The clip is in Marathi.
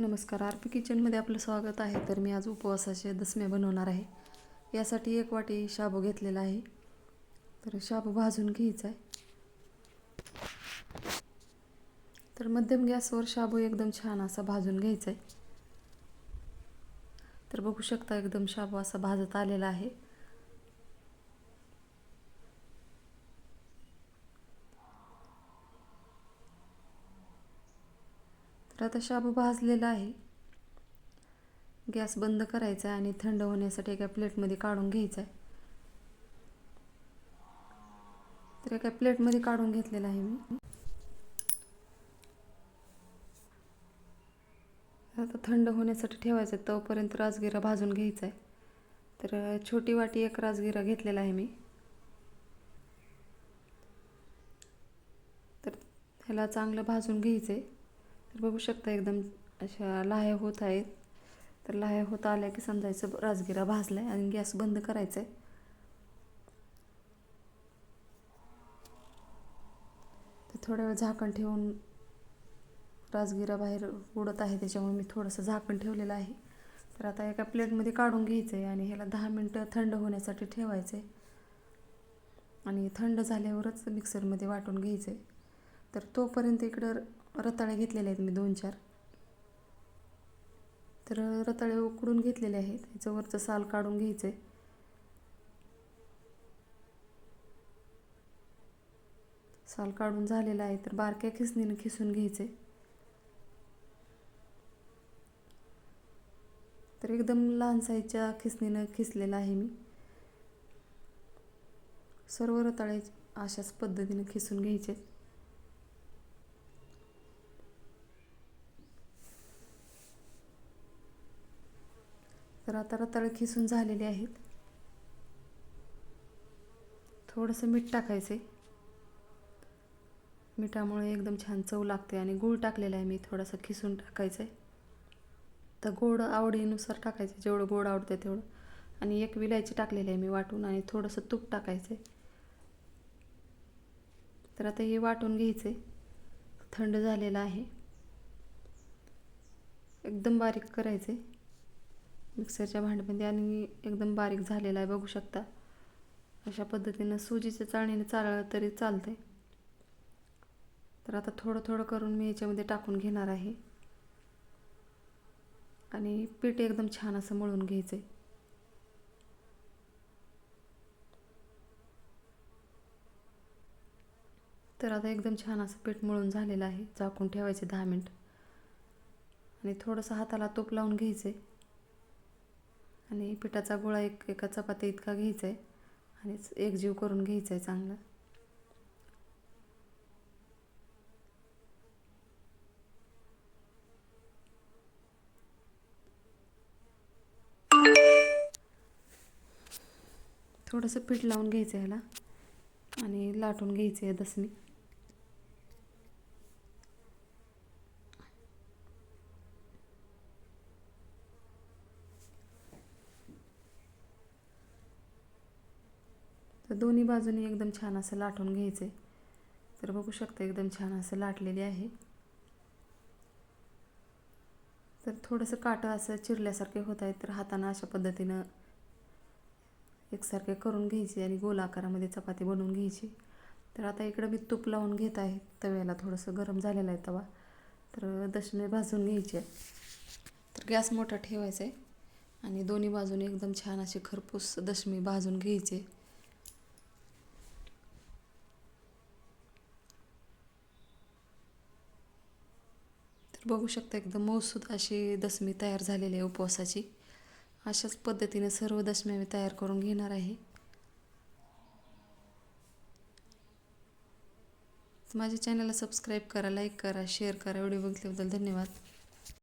नमस्कार आर पी किचनमध्ये आपलं स्वागत आहे. तर मी आज उपवासाचे दसम्या बनवणार आहे. यासाठी एक वाटी शाबू घेतलेला आहे. तर शाबू भाजून घ्यायचा आहे. तर मध्यम गॅसवर शाबू एकदम छान असा भाजून घ्यायचा आहे. तर बघू शकता एकदम शाबू असा भाजत आलेला आहे. तर आता शाबू भाजलेला आहे. गॅस बंद करायचा आहे आणि थंड होण्यासाठी एका प्लेटमध्ये काढून घ्यायचा आहे. तर एका प्लेटमध्ये काढून घेतलेला आहे मी. आता थंड होण्यासाठी ठेवायचं आहे. तोपर्यंत राजगिरा भाजून घ्यायचा आहे. तर छोटी वाटी एक राजगिरा घेतलेला आहे मी. तर ह्याला चांगलं भाजून घ्यायचं आहे. तर बघू शकता एकदम अशा लाह्या होत आहेत. तर लाह्या होत आल्या की समजायचं राजगिरा भाजला आहे आणि गॅस बंद करायचा आहे तर थोड्या वेळ झाकण ठेवून राजगिरा बाहेर उडत आहे त्याच्यामुळे मी थोडंसं झाकण ठेवलेलं आहे. तर आता एका प्लेटमध्ये काढून घ्यायचं आहे आणि ह्याला दहा मिनटं थंड होण्यासाठी ठेवायचं आहे आणि थंड झाल्यावरच मिक्सरमध्ये वाटून घ्यायचं आहे तर तोपर्यंत इकडं रताळे घेतलेले आहेत मी दोन चार. तर रताळे उकडून घेतलेले आहेत. ह्याचं वरचं साल काढून घ्यायचं आहे साल काढून झालेला आहे तर बारक्या खिसणीनं खिसून घ्यायचे तर एकदम लहान साईजच्या खिसणीनं खिसलेलं आहे मी. सर्व रताळे अशाच पद्धतीनं खिसून घ्यायचे तर आता रताळे खिसून झालेले आहेत. थोडंसं मीठ टाकायचे मिठामुळे एकदम छान चव लागते आणि गूळ टाकलेला आहे मी थोडासा खिसून टाकायचं आहे तर गोड आवडीनुसार टाकायचं जेवढं गोड आवडतं तेवढं. आणि एक विलायची टाकलेली आहे मी वाटून आणि थोडंसं तूप टाकायचं आहे तर आता हे वाटून घ्यायचे थंड झालेलं आहे. एकदम बारीक करायचे मिक्सरच्या भांड्यामध्ये आणि एकदम बारीक झालेला आहे बघू शकता. अशा पद्धतीनं सुजीच्या चाळणीने चाललं तरी चालतंय. तर आता थोडं थोडं करून मी याच्यामध्ये टाकून घेणार आहे. आणि पीठ एकदम छान असं मळून घ्यायचं आहे तर आता एकदम छान असं पीठ मळून झालेलं आहे. झाकून ठेवायचे दहा मिनटं. आणि थोडंसं हाताला तूप लावून घ्यायचं आहे आणि पिठाचा गोळा एक एका चपाती इतका घ्यायचा आहे आणि एकजीव करून घ्यायचा आहे चांगला. थोडंसं पीठ लावून घ्यायचं ह्याला. आणि लाटून घ्यायचं आहे दसमी दोन्ही बाजूनी एकदम छान असं लाटून घ्यायचं आहे तर बघू शकता एकदम छान असं लाटलेली आहे. तर थोडंसं काटं असं चिरल्यासारखे होत आहे तर हातानं अशा पद्धतीनं एकसारखे करून घ्यायचे आणि गोल आकारामध्ये चपाती बनवून घ्यायची. तर आता इकडं मी तूप लावून घेत आहे. तव्याला थोडंसं गरम झालेलं आहे तवा. तर दशमे भाजून घ्यायची आहे. तर गॅस मोठा ठेवायचा आहे. आणि दोन्ही बाजूने एकदम छान असे खरपूस दशमी भाजून घ्यायचे. तर बघू शकता एकदम मौसूद अशी दसमी तयार झालेली आहे उपवासाची. अशाच पद्धतीने सर्व दशम्या मी तयार करून घेणार आहे. माझ्या चॅनलला सबस्क्राईब करा लाईक करा शेअर करा. व्हिडिओ बघितल्याबद्दल धन्यवाद.